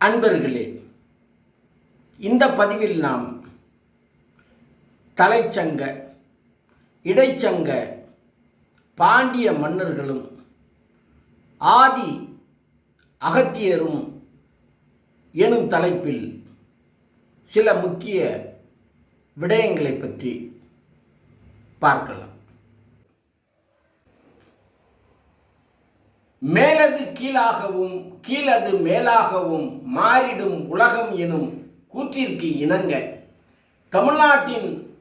அன்பர்களே இந்த பதிவில் நாம் தலைச்சங்க இடைச்சங்க பாண்டிய மன்னர்களும் ஆதி அகத்தியரும் எனும் தலைப்பில் சில முக்கிய விடயங்களை பற்றி பார்க்கலாம். மேலது கீழாகவும் கீழது மேலாகவும் மாறிடும் உலகம் எனும் கூற்றிற்கு இணங்க தமிழ்நாட்டின்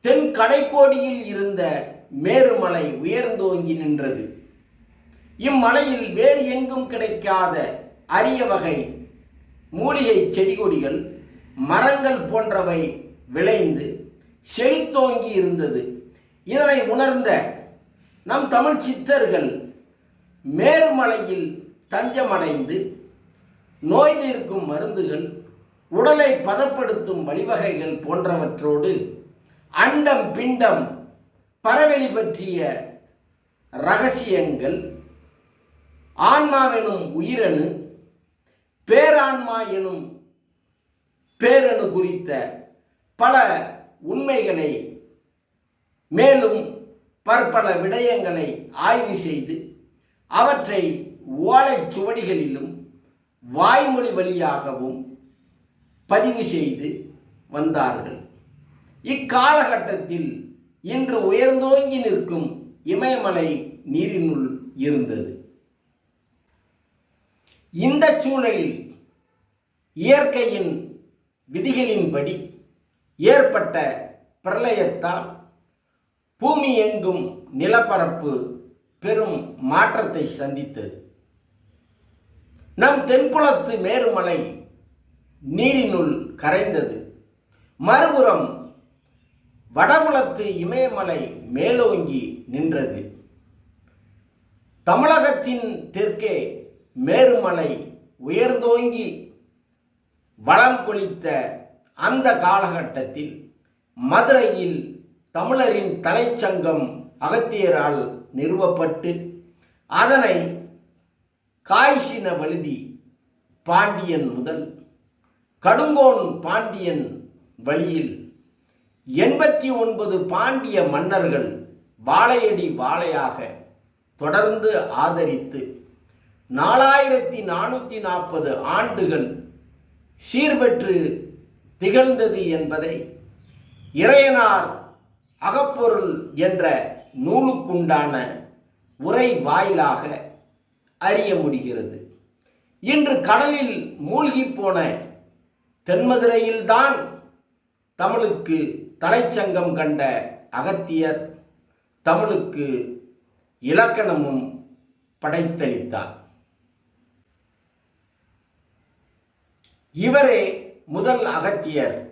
தென் கடைக்கோடியில் இருந்த மேருமலை உயர்ந்தோங்கி நின்றது. இம்மலையில் வேறு எங்கும் கிடைக்காத அரிய வகை மூலிகை செடி கொடிகள் மரங்கள் போன்றவை விளைந்து செழித்தோங்கி இருந்தது. இதனை உணர்ந்த நம் தமிழ் சித்தர்கள் மேருமலையில் தஞ்சமடைந்து நோய் தீர்க்கும் மருந்துகள் உடலை பதப்படுத்தும் வழிவகைகள் போன்றவற்றோடு அண்டம் பிண்டம் பரவெளி பற்றிய ரகசியங்கள் ஆன்மாவெனும் உயிரணு பேரான்மா எனும் பேரணு குறித்த பல உண்மைகளை மேலும் பற்பல விடயங்களை ஆய்வு செய்து அவற்றை ஓலைச் சுவடிகளிலும் வாய்மொழி வழியாகவும் பதிவு செய்து வந்தார்கள். இக்காலகட்டத்தில் இன்று உயர்ந்தோங்கி நிற்கும் இமயமலை நீரினுள் இருந்தது. இந்த சூழலில் இயற்கையின் விதிகளின்படி ஏற்பட்ட பிரளயத்தால் பூமி எங்கும் நிலப்பரப்பு பெரும் மாற்றத்தை சந்தித்தது. நம் தென்புலத்து மேருமலை நீரினுள் கரைந்தது. மறுபுறம் வடமுலத்து இமயமலை மேலோங்கி நின்றது. தமிழகத்தின் தெற்கே மேருமலை உயர்ந்தோங்கி வளம் கொளித்த அந்த காலகட்டத்தில் மதுரையில் தமிழரின் தலைச்சங்கம் அகத்தியரால் நிறுவப்பட்டு அதனை காய்ச்சின வழுதி பாண்டியன் முதல் கடுங்கோன் பாண்டியன் வழியில் எண்பத்தி ஒன்பது பாண்டிய மன்னர்கள் வாழையடி வாழையாக தொடர்ந்து ஆதரித்து நாலாயிரத்தி நானூற்றி நாற்பது ஆண்டுகள் சீர்பெற்று திகழ்ந்தது என்பதை இறையனார் அகப்பொருள் என்ற நூலுக்குண்டான உரை வாயிலாக அறிய முடிகிறது. இன்று கடலில் மூழ்கி போன தென்மதுரையில்தான் தமிழுக்கு தலைச்சங்கம் கண்ட அகத்தியர் தமிழுக்கு இலக்கணமும் படைத்தளித்தார். இவரே முதல் அகத்தியர்.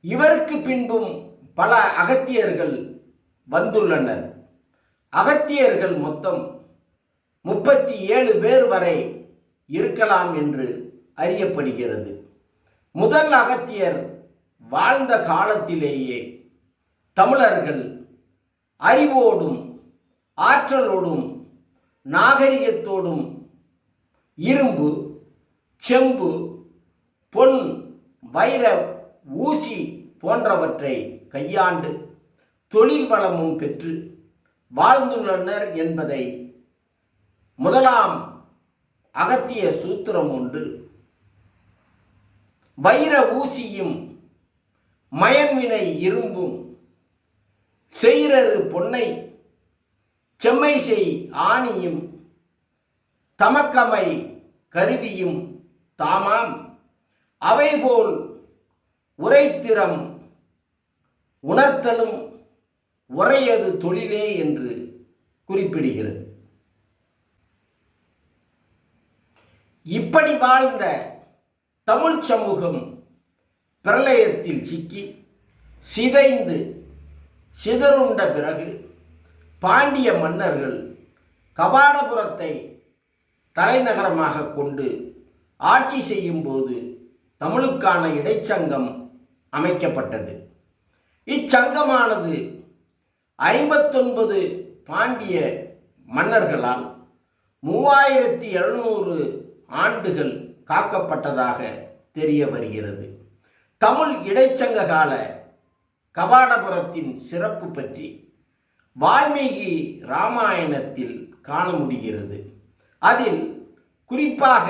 இவருக்கு பின்பும் பல அகத்தியர்கள் வந்துள்ளனர். அகத்தியர்கள் மொத்தம் முப்பத்தி ஏழு பேர் வரை இருக்கலாம் என்று அறியப்படுகிறது. முதல் அகத்தியர் வாழ்ந்த காலத்திலேயே தமிழர்கள் அறிவோடும் ஆற்றலோடும் நாகரிகத்தோடும் இரும்பு செம்பு பொன் வைர ஊசி போன்றவற்றை கையாண்டு தொழில் வளமும் பெற்று வாழ்ந்துள்ளனர் என்பதை முதலாம் அகத்திய சூத்திரம் ஒன்று வைர ஊசியும் மயன்வினை இரும்பும் செய்ரரு பொன்னை செம்மை செய் ஆணியும் தமக்கமை கருவியும் தாமாம். அவைபோல் உரைத்திறம் உணர்த்தலும் உரையது தொழிலே என்று குறிப்பிடுகிறது. இப்படி வாழ்ந்த தமிழ் சமூகம் பிரளயத்தில் சிக்கி சிதைந்து சிதறுண்ட பிறகு பாண்டிய மன்னர்கள் கபாடபுரத்தை தலைநகரமாக கொண்டு ஆட்சி செய்யும்போது தமிழுக்கான இடைச்சங்கம் அமைக்கப்பட்டது. இச்சங்கமானது ஐம்பத்தொன்பது பாண்டிய மன்னர்களால் மூவாயிரத்தி எழுநூறு ஆண்டுகள் காக்கப்பட்டதாக தெரிய வருகிறது. தமிழ் இடைச்சங்க கால கபாடபுரத்தின் சிறப்பு பற்றி வால்மீகி ராமாயணத்தில் காண முடிகிறது. அதில் குறிப்பாக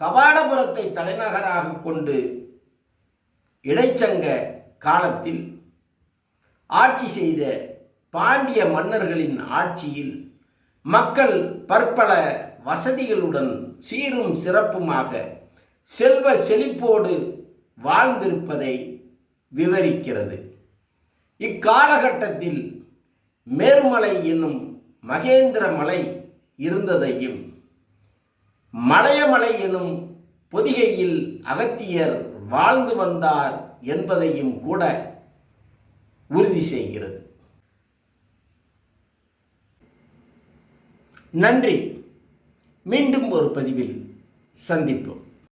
கபாடபுரத்தை தலைநகராக கொண்டு இடைச்சங்க காலத்தில் ஆட்சி செய்த பாண்டிய மன்னர்களின் ஆட்சியில் மக்கள் பற்பல வசதிகளுடன் சீரும் சிறப்புமாக செல்வ செழிப்போடு வாழ்ந்திருப்பதை விவரிக்கிறது. இக்காலகட்டத்தில் மேருமலை என்னும் மகேந்திர மலை இருந்ததையும் மலையமலை எனும் பொதிகையில் அகத்தியர் வாழ்ந்து வந்தார் என்பதையும் கூட உறுதி செய்கிறது. நன்றி. மீண்டும் ஒரு பதிவில் சந்திப்போம்.